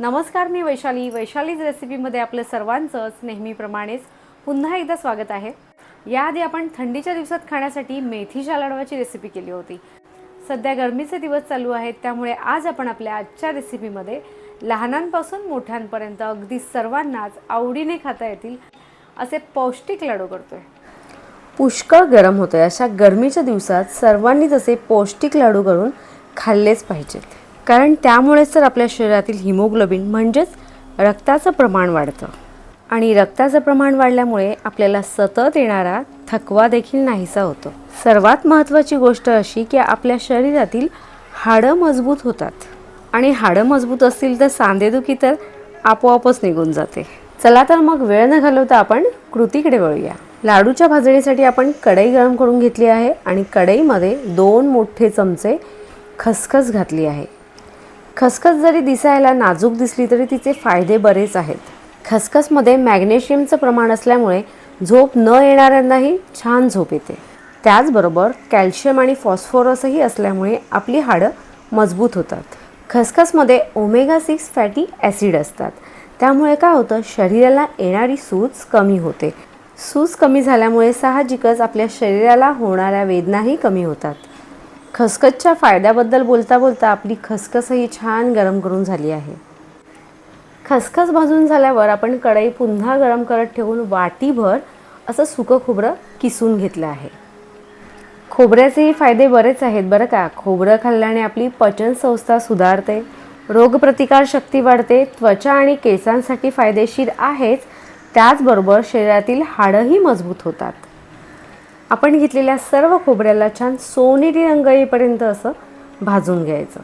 नमस्कार मी वैशाली. वैशालीज रेसिपीमध्ये आपलं सर्वांचंच नेहमीप्रमाणेच पुन्हा एकदा स्वागत आहे. याआधी आपण थंडीच्या दिवसात खाण्यासाठी मेथीच्या लाडवाची रेसिपी केली होती. सध्या गरमीचे दिवस चालू आहेत त्यामुळे आज आपण आपल्या आजच्या रेसिपीमध्ये लहानांपासून मोठ्यांपर्यंत अगदी सर्वांनाच आवडीने खाता येतील असे पौष्टिक लाडू करतोय. पुष्कळ गरम होतोय अशा गरमीच्या दिवसात सर्वांनीच असे पौष्टिक लाडू करून खाल्लेच पाहिजेत. कारण त्यामुळेच तर आपल्या शरीरातील हिमोग्लोबिन म्हणजेच रक्ताचं प्रमाण वाढतं. आणि रक्ताचं प्रमाण वाढल्यामुळे आपल्याला सतत येणारा थकवा देखील नाहीसा होतो. सर्वात महत्त्वाची गोष्ट अशी की आपल्या शरीरातील हाडं मजबूत होतात. आणि हाडं मजबूत असतील तर सांधेदुखी तर आपोआपच निघून जाते. चला तर मग वेळ न घालवता आपण कृतीकडे वळूया. लाडूच्या भाजणीसाठी आपण कढई गरम करून घेतली आहे आणि कढईमध्ये दोन मोठे चमचे खसखस घातली आहे. खसखस जरी दिसायला नाजूक दिसली तरी तिचे फायदे बरेच आहेत. खसखसमध्ये मॅग्नेशियमचं प्रमाण असल्यामुळे झोप न येणाऱ्यांनाही छान झोप येते. त्याचबरोबर कॅल्शियम आणि फॉस्फोरसही असल्यामुळे आपली हाडं मजबूत होतात. खसखसमध्ये ओमेगा सिक्स फॅटी ॲसिड असतात. त्यामुळे काय होतं शरीराला येणारी सूज कमी होते. सूज कमी झाल्यामुळे साहजिकच आपल्या शरीराला होणाऱ्या वेदनाही कमी होतात. खसखसच्या फायद्याबद्दल बोलता बोलता आपली खसखसही छान गरम करून झाली आहे. खसखस भाजून झाल्यावर आपण कढई पुन्हा गरम करत ठेवून वाटीभर असं सुकं खोबरं किसून घेतलं आहे. खोबऱ्याचेही फायदे बरेच आहेत बरं का. खोबरं खाल्ल्याने आपली पचनसंस्था सुधारते रोगप्रतिकार शक्ती वाढते त्वचा आणि केसांसाठी फायदेशीर आहेच. त्याचबरोबर शरीरातील हाडंही मजबूत होतात. आपण घेतलेल्या सर्व खोबऱ्याला छान सोनेरी रंग येईपर्यंत असं भाजून घ्यायचं.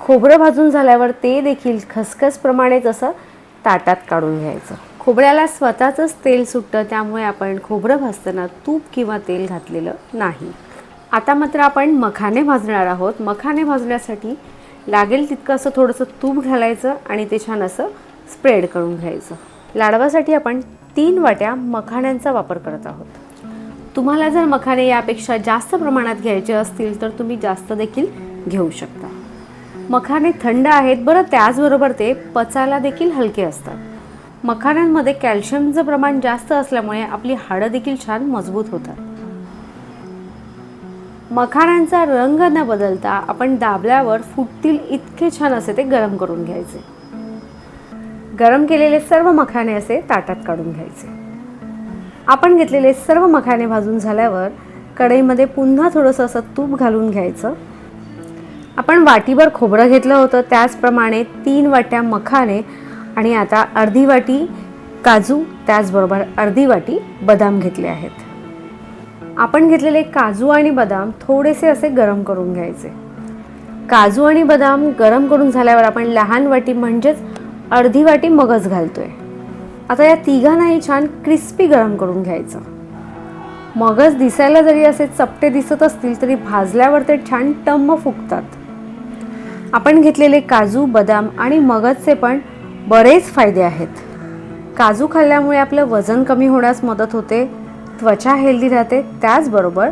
खोबरं भाजून झाल्यावर ते देखील खसखसप्रमाणेच असं ताटात काढून घ्यायचं. खोबऱ्याला स्वतःचंच तेल सुटतं त्यामुळे आपण खोबरं भाजताना तूप किंवा तेल घातलेलं नाही. आता मात्र आपण मखाने भाजणार आहोत. मखाने भाजण्यासाठी लागेल तितकं असं थोडंसं तूप घालायचं आणि ते छान असं स्प्रेड करून घ्यायचं. लाडवासाठी आपण तीन वाट्या मखाण्यांचा वापर करत आहोत. तुम्हाला जर मखाने यापेक्षा जास्त प्रमाणात घ्यायचे असतील तर तुम्ही जास्त देखील घेऊ शकता. मखाने थंड आहेत बरं त्याचबरोबर ते पचायला देखील हलके असतात. मखाण्यांमध्ये कॅल्शियमचं प्रमाण जास्त असल्यामुळे आपली हाडं देखील छान मजबूत होतात. मखाण्यांचा रंग न बदलता आपण दाबल्यावर फुटतील इतके छान असे ते गरम करून घ्यायचे. गरम केलेले सर्व मखाने असे ताटात काढून घ्यायचे. आपण घेतलेले सर्व मखाने भाजून झाल्यावर कढईमध्ये पुन्हा थोडंसं असं तूप घालून घ्यायचं. आपण वाटीभर खोबरं घेतलं होतं त्याचप्रमाणे तीन वाट्या मखाने आणि आता अर्धी वाटी काजू त्याचबरोबर अर्धी वाटी बदाम घेतले आहेत. आपण घेतलेले काजू आणि बदाम थोडेसे असे गरम करून घ्यायचे. काजू आणि बदाम गरम करून झाल्यावर आपण लहान वाटी म्हणजेच अर्धी वाटी मगज घालतोय. आता या तिघांनाही छान क्रिस्पी गरम करून घ्यायचं. मगच दिसायला जरी असे चपटे दिसत असतील तरी भाजल्यावर ते छान टम्म फुगतात. आपण घेतलेले काजू बदाम आणि मगजचे पण बरेच फायदे आहेत. काजू खाल्ल्यामुळे आपलं वजन कमी होण्यास मदत होते त्वचा हेल्दी राहते त्याचबरोबर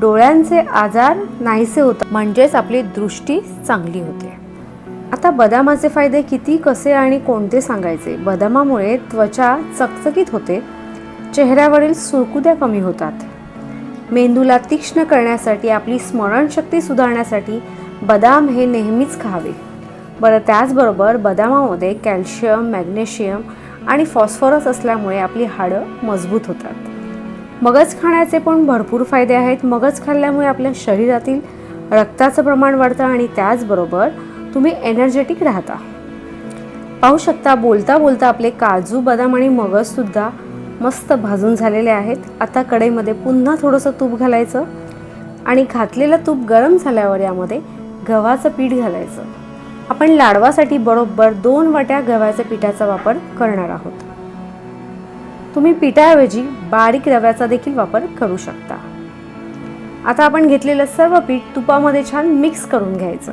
डोळ्यांचे आजार नाहीसे होतात. म्हणजेच आपली दृष्टी चांगली होते. आता बदामाचे फायदे किती कसे आणि कोणते सांगायचे? बदामामुळे त्वचा चकचकीत होते. चेहऱ्यावरील सुरकुद्या कमी होतात. मेंदूला तीक्ष्ण करण्यासाठी आपली स्मरणशक्ती सुधारण्यासाठी बदाम हे नेहमीच खावे. बरं त्याचबरोबर बदामामध्ये कॅल्शियम मॅग्नेशियम आणि फॉस्फरस असल्यामुळे आपली हाडं मजबूत होतात. मगज खाण्याचे पण भरपूर फायदे आहेत. मगज खाल्ल्यामुळे आपल्या शरीरातील रक्ताचं प्रमाण वाढतं आणि त्याचबरोबर तुम्ही एनर्जेटिक राहता. पाहू शकता बोलता बोलता आपले काजू बदाम आणि मगजसुद्धा मस्त भाजून झालेले आहेत. आता कढईमध्ये पुन्हा थोडंसं तूप घालायचं आणि घातलेलं तूप गरम झाल्यावर यामध्ये गव्हाचं पीठ घालायचं. आपण लाडवासाठी बरोबर दोन वाट्या गव्हाच्या पिठाचा वापर करणार आहोत. तुम्ही पिठाऐवजी बारीक रव्याचा देखील वापर करू शकता. आता आपण घेतलेलं सर्व पीठ तुपामध्ये छान मिक्स करून घ्यायचं.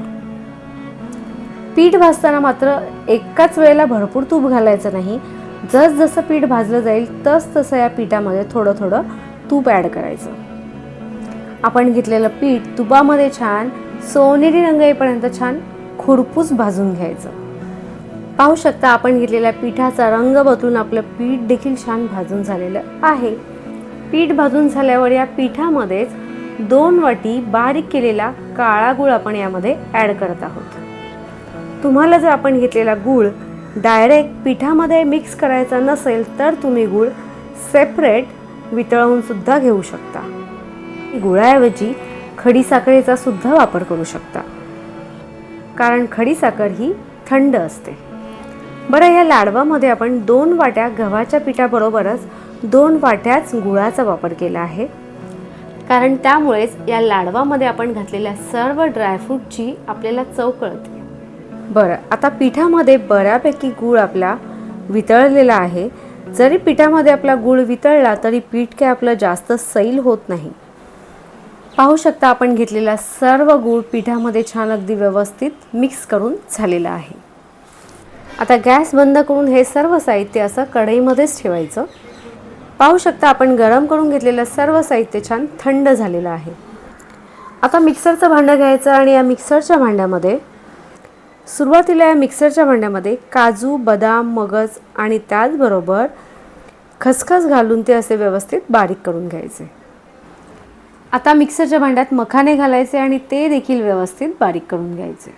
पीठ भाजताना मात्र एकाच वेळेला भरपूर तूप घालायचं नाही. जस जसं पीठ भाजलं जाईल तस तसं या पिठामध्ये थोडं थोडं तूप ॲड करायचं. आपण घेतलेलं पीठ तुपामध्ये छान सोनेरी रंग येईपर्यंत छान खुरपूस भाजून घ्यायचं. पाहू शकता आपण घेतलेल्या पिठाचा रंग बदलून आपलं पीठ देखील छान भाजून झालेलं आहे. पीठ भाजून झाल्यावर या पिठामध्येच दोन वाटी बारीक केलेला काळा गुळ आपण यामध्ये ॲड करत आहोत. तुम्हाला जर आपण घेतलेला गूळ डायरेक्ट पिठामध्ये मिक्स करायचा नसेल तर तुम्ही गूळ सेपरेट वितळवून सुद्धा घेऊ शकता. गुळाऐवजी खडीसाखरेचा सुद्धा वापर करू शकता. कारण खडीसाखर ही थंड असते. बरं या लाडवामध्ये आपण दोन वाट्या गव्हाच्या पिठाबरोबरच दोन वाट्याच गुळाचा वापर केला आहे. कारण त्यामुळेच या लाडवामध्ये आपण घातलेल्या सर्व ड्रायफ्रूटची आपल्याला चव कळते. बरं आता पिठामध्ये बऱ्यापैकी गूळ आपला वितळलेला आहे. जरी पिठामध्ये आपला गूळ वितळला तरी पीठ काय आपलं जास्त सैल होत नाही. पाहू शकता आपण घेतलेला सर्व गूळ पिठामध्ये छान अगदी व्यवस्थित मिक्स करून झालेला आहे. आता गॅस बंद करून हे सर्व साहित्य असं कढईमध्येच ठेवायचं. पाहू शकता आपण गरम करून घेतलेलं सर्व साहित्य छान थंड झालेलं आहे. आता मिक्सरचं भांडं घ्यायचं आणि या मिक्सरच्या भांड्यामध्ये सुरुवातीला या मिक्सरच्या भांड्यामध्ये काजू बदाम मगज आणि त्याचबरोबर खसखस घालून ते असे व्यवस्थित बारीक करून घ्यायचे. आता मिक्सरच्या भांड्यात मखाने घालायचे आणि ते देखील व्यवस्थित बारीक करून घ्यायचे.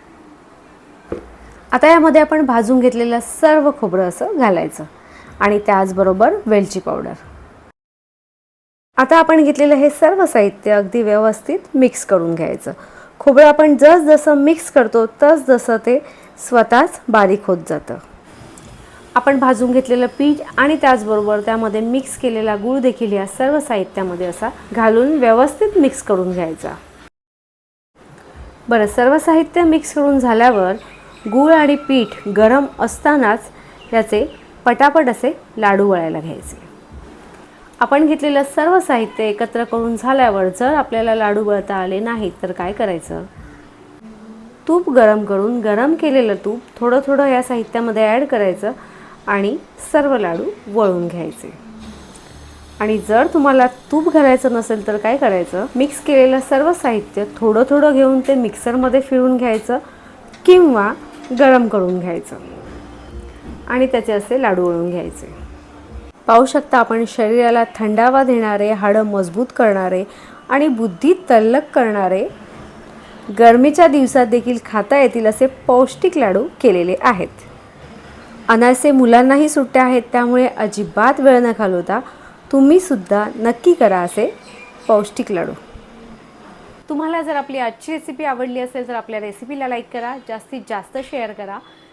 आता यामध्ये आपण भाजून घेतलेलं सर्व खोबरं असं घालायचं आणि त्याचबरोबर वेलची पावडर. आता आपण घेतलेलं हे सर्व साहित्य अगदी व्यवस्थित मिक्स करून घ्यायचं. खोबरं आपण जस जसं मिक्स करतो तस जसं ते स्वतःच बारीक होत जातं. आपण भाजून घेतलेलं पीठ आणि त्याचबरोबर त्यामध्ये मिक्स केलेला गूळ देखील या सर्व साहित्यामध्ये असा घालून व्यवस्थित मिक्स करून घ्यायचा. बरं सर्व साहित्य मिक्स करून झाल्यावर गूळ आणि पीठ गरम असतानाच याचे पटापट असे लाडू वळायला घ्यायचे. आपण घेतलेलं सर्व साहित्य एकत्र करून झाल्यावर जर आपल्याला लाडू वळता आले नाहीत तर काय करायचं? तूप गरम करून गरम केलेलं तूप थोडं थोडं या साहित्यामध्ये ॲड करायचं आणि सर्व लाडू वळून घ्यायचे. आणि जर तुम्हाला तूप घालायचं नसेल तर काय करायचं? मिक्स केलेलं सर्व साहित्य थोडं थोडं घेऊन ते मिक्सरमध्ये फिरून घ्यायचं किंवा गरम करून घ्यायचं. आणि त्याचे असे लाडू वळून घ्यायचे. पाहू शकता आपण शरीराला थंडावा देणारे हाडं मजबूत करणारे आणि बुद्धी तल्लक करणारे गरमीच्या दिवसात देखील खाता येतील असे पौष्टिक लाडू केलेले आहेत. अनारसे मुलांनाही सुट्ट्या आहेत त्यामुळे अजिबात वेळ न घालवता तुम्हीसुद्धा नक्की करा असे पौष्टिक लाडू. तुम्हाला जर आपली आजची रेसिपी आवडली असेल तर आपल्या रेसिपीला लाईक करा जास्तीत जास्त शेअर करा.